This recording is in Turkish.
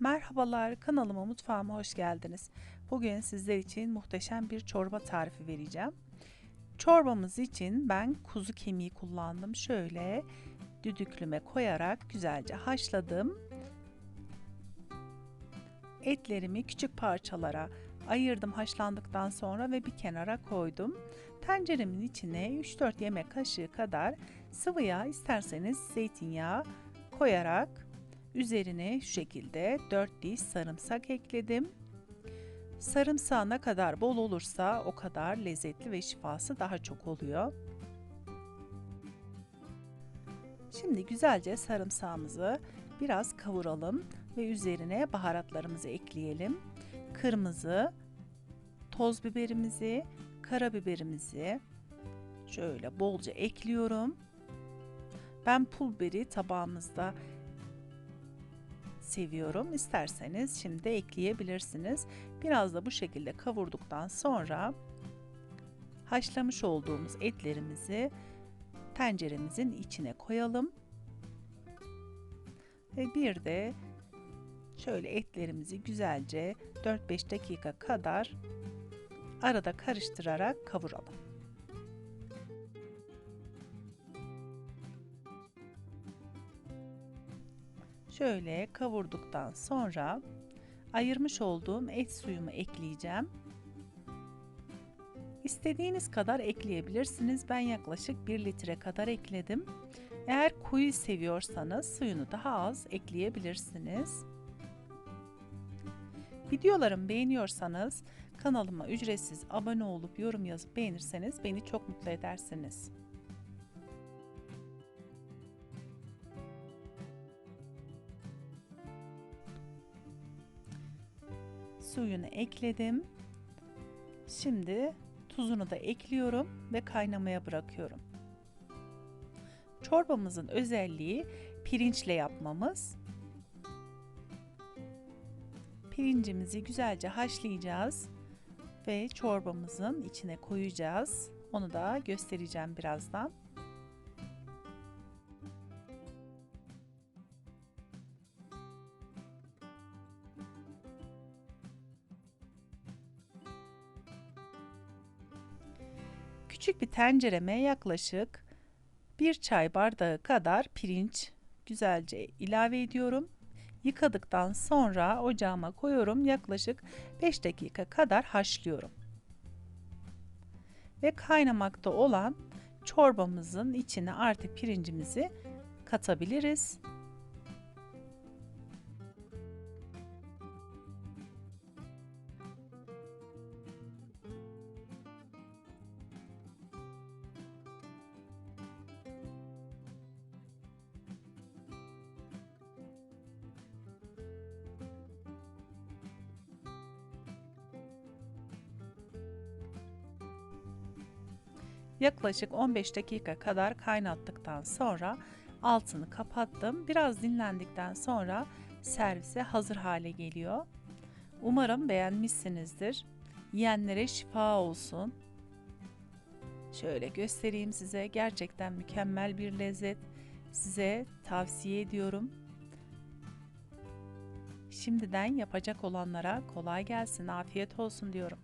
Merhabalar, kanalıma mutfağıma hoş geldiniz. Bugün sizler için muhteşem bir çorba tarifi vereceğim. Çorbamız için ben kuzu kemiği kullandım. Şöyle düdüklüme koyarak güzelce haşladım. Etlerimi küçük parçalara ayırdım haşlandıktan sonra ve bir kenara koydum. Tenceremin içine 3-4 yemek kaşığı kadar sıvı yağ isterseniz zeytinyağı koyarak Üzerine şu şekilde 4 diş sarımsak ekledim. Sarımsağı ne kadar bol olursa o kadar lezzetli ve şifası daha çok oluyor. Şimdi güzelce sarımsağımızı biraz kavuralım ve üzerine baharatlarımızı ekleyelim. Kırmızı, toz biberimizi, karabiberimizi şöyle bolca ekliyorum. Ben pul biberi tabağımızda seviyorum. İsterseniz şimdi ekleyebilirsiniz. Biraz da bu şekilde kavurduktan sonra haşlamış olduğumuz etlerimizi tenceremizin içine koyalım. Ve bir de şöyle etlerimizi güzelce 4-5 dakika kadar arada karıştırarak kavuralım. Şöyle kavurduktan sonra ayırmış olduğum et suyumu ekleyeceğim. İstediğiniz kadar ekleyebilirsiniz. Ben yaklaşık 1 litre kadar ekledim. Eğer koyu seviyorsanız suyunu daha az ekleyebilirsiniz. Videolarımı beğeniyorsanız kanalıma ücretsiz abone olup yorum yazıp beğenirseniz beni çok mutlu edersiniz. Suyunu ekledim. Şimdi tuzunu da ekliyorum ve kaynamaya bırakıyorum. Çorbamızın özelliği pirinçle yapmamız. Pirincimizi güzelce haşlayacağız ve çorbamızın içine koyacağız. Onu da göstereceğim birazdan. Küçük bir tencereme yaklaşık bir çay bardağı kadar pirinç güzelce ilave ediyorum. Yıkadıktan sonra ocağıma koyuyorum. Yaklaşık 5 dakika kadar haşlıyorum. Ve kaynamakta olan çorbamızın içine artık pirincimizi katabiliriz. Yaklaşık 15 dakika kadar kaynattıktan sonra altını kapattım. Biraz dinlendikten sonra servise hazır hale geliyor. Umarım beğenmişsinizdir. Yiyenlere şifa olsun. Şöyle göstereyim size. Gerçekten mükemmel bir lezzet. Size tavsiye ediyorum. Şimdiden yapacak olanlara kolay gelsin, afiyet olsun diyorum.